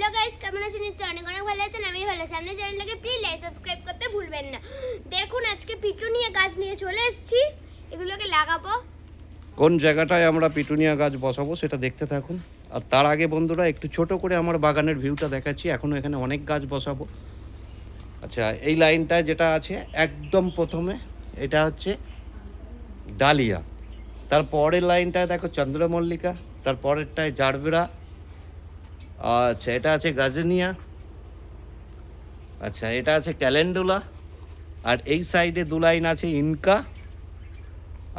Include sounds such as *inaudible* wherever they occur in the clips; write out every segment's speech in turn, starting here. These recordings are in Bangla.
হ্যালো গাইস, কেমন আছেন? নিশ্চয়ই অনেক অনেক ভালো আছেন আমি ভালো আছি। আপনার চ্যানেলটাকে প্লিজ লাইক সাবস্ক্রাইব করতে ভুলবেন না। দেখুন, আজকে পিটুনিয়া গাছ নিয়ে চলে এসেছি। এগুলোকে লাগাবো। কোন জায়গাটায় আমরা পিটুনিয়া গাছ বসাবো সেটা দেখতে থাকুন। আর তার আগে বন্ধুরা, একটু ছোট করে আমার বাগানের ভিউটা দেখাচ্ছি। এখনও এখানে অনেক গাছ বসাবো। আচ্ছা এই লাইনটা যেটা আছে, একদম প্রথমে, এটা হচ্ছে ডালিয়া। তার পরের লাইনটায় দেখো চন্দ্রমল্লিকা, তার পরেরটায় জারবেরা আচ্ছা এটা আছে গাজনিয়া। আচ্ছা এটা আছে ক্যালেন্ডুলা। আর এই সাইডে দু লাইন আছে ইনকা।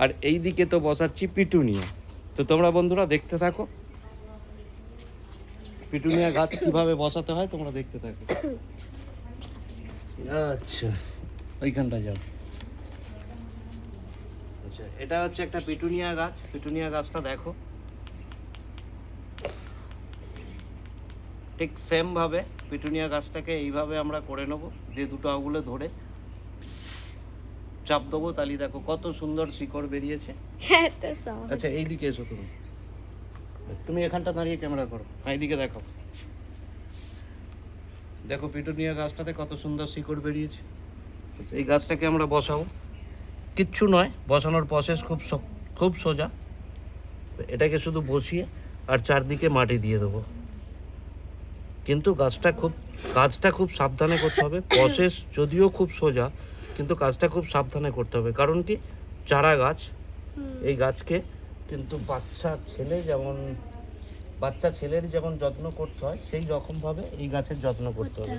আর এই দিকে তো বসাচ্ছি পিটুনিয়া। তো তোমরা বন্ধুরা দেখতে থাকো। পিটুনিয়া গাছ কীভাবে বসাতে হয় তোমরা দেখতে থাকো। আচ্ছা ওইখানটা যাও। আচ্ছা এটা হচ্ছে একটা পিটুনিয়া গাছ। পিটুনিয়া গাছটা দেখো। ঠিক সেমভাবে পিটুনিয়া গাছটাকে এইভাবে আমরা করে নেব যে দুটো আঙুলে ধরে চাপ দেবো তাহলে দেখো কত সুন্দর শিকড় বেরিয়েছে। হ্যাঁ আচ্ছা এইদিকে এসো তুমি। তুমি এখানটা দাঁড়িয়ে ক্যামেরা করো এইদিকে দেখো। দেখো পিটুনিয়া গাছটাতে কত সুন্দর শিকড় বেরিয়েছে। এই গাছটাকে আমরা বসাবো। কিচ্ছু নয় বসানোর প্রসেস খুব খুব সোজা। এটাকে শুধু বসিয়ে আর চারদিকে মাটি দিয়ে দেবো। কিন্তু গাছটা খুব কাজটা খুব সাবধানে করতে হবে। *coughs* প্রসেস যদিও খুব সোজা কিন্তু কাজটা খুব সাবধানে করতে হবে। কারণ কি? চারা গাছ এই গাছকে কিন্তু বাচ্চা ছেলে যেমন বাচ্চা ছেলের যেমন যত্ন করতে হয় সেই রকমভাবে এই গাছের যত্ন করতে হবে।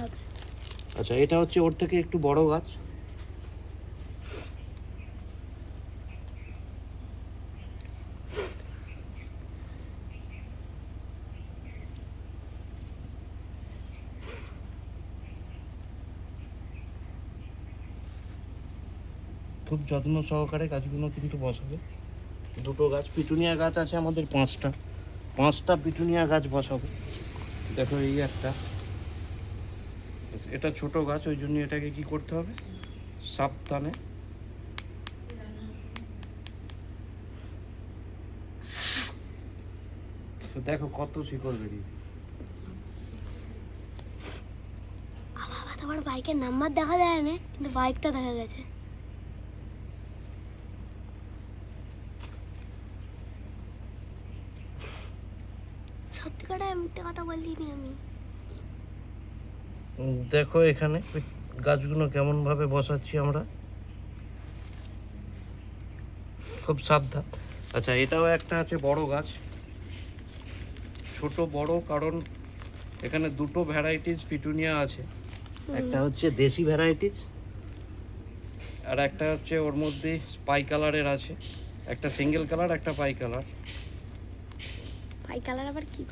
আচ্ছা এটা হচ্ছে ওর থেকে একটু বড় গাছ। খুব যত্ন সহকারে গাছগুলো কিন্তু বসাবে। দুটো গাছ, পিটুনিয়া গাছ আছে আমাদের পাঁচটা। পাঁচটা পিটুনিয়া গাছ বসাবো। দেখো এই একটা। এটা ছোট গাছ, ওই জন্য এটাকে কি করতে হবে? সাবধানে। দেখো কত শিকড় বেরিয়েছে। তোমার বাইকের নাম্বার দেখা যায় না, কিন্তু বাইকটা দেখা গেছে। করে মিথ্যে কথা বলিনি আমি। দেখো এখানে গাছগুলো কেমন ভাবে বসাচ্ছি আমরা। খুব সাবধান। আচ্ছা এটাও একটা আছে বড় গাছ। ছোট বড় কারণ এখানে দুটো ভ্যারাইটিস পিটুনিয়া আছে। একটা হচ্ছে দেশি ভ্যারাইটিস আর একটা হচ্ছে ওর মধ্যে স্পাই কালারের আছে। একটা সিঙ্গেল কালার একটা পাই কালার পাই কালার আবার কি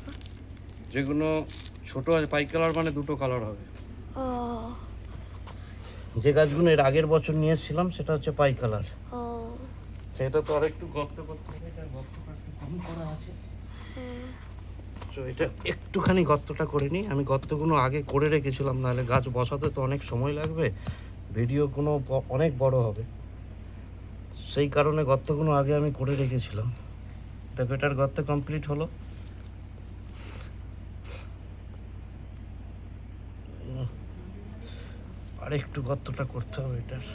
যেগুলো ছোট আছে পাই কালার মানে দুটো কালার হবে। যে গাছগুলো এর আগের বছর নিয়ে এসেছিলাম সেটা হচ্ছে পাই কালার সেটা তো আরেকটু গর্ত করতে হবে এটা গর্তটা একটু কম করা আছে। হ্যাঁ তো এটা একটুখানি গর্তটা করে নিই। আমি গর্তগুলো আগে করে রেখেছিলাম নাহলে গাছ বসাতে তো অনেক সময় লাগবে। ভিডিওগুলো ব- অনেক বড় হবে। সেই কারণে গর্তগুলো আগে আমি করে রেখেছিলাম। দেখো এটার গর্ত কমপ্লিট হলো। আর একটু গর্তটা করতে হবে এটার।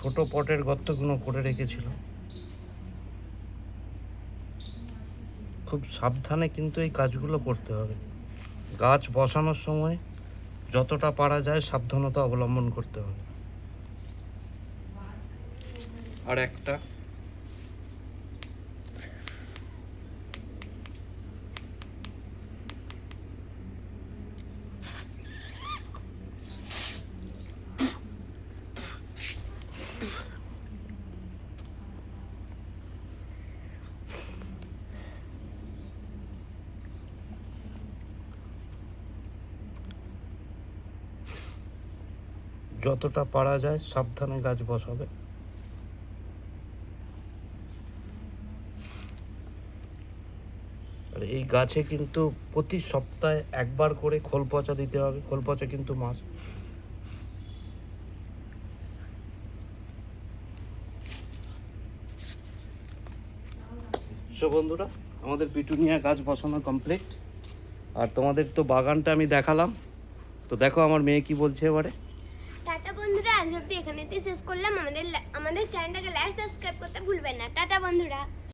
ছোট পটের গর্তগুলো করে রেখেছিলাম। খুব সাবধানে কিন্তু এই কাজগুলো করতে হবে। গাছ বসানোর সময় যতটা পারা যায় সাবধানতা অবলম্বন করতে হবে। আর একটা। যতটা পারা যায় সাবধানে গাছ বসাবে। আর এই গাছে কিন্তু প্রতি সপ্তাহে একবার করে খোল পচা দিতে হবে, খোল পচা কিন্তু সো বন্ধুরা, আমাদের পিটুনিয়া গাছ বসানো কমপ্লিট আর তোমাদের তো বাগানটা আমি দেখালাম। তো দেখো আমার মেয়ে কি বলছে এবারে। বন্ধুরা, আজ অব্দি এখানেতেই শেষ করলাম। আমাদের আমাদের চ্যানেলটাকে লাইক সাবস্ক্রাইব করতে ভুলবেন না। টাটা বন্ধুরা।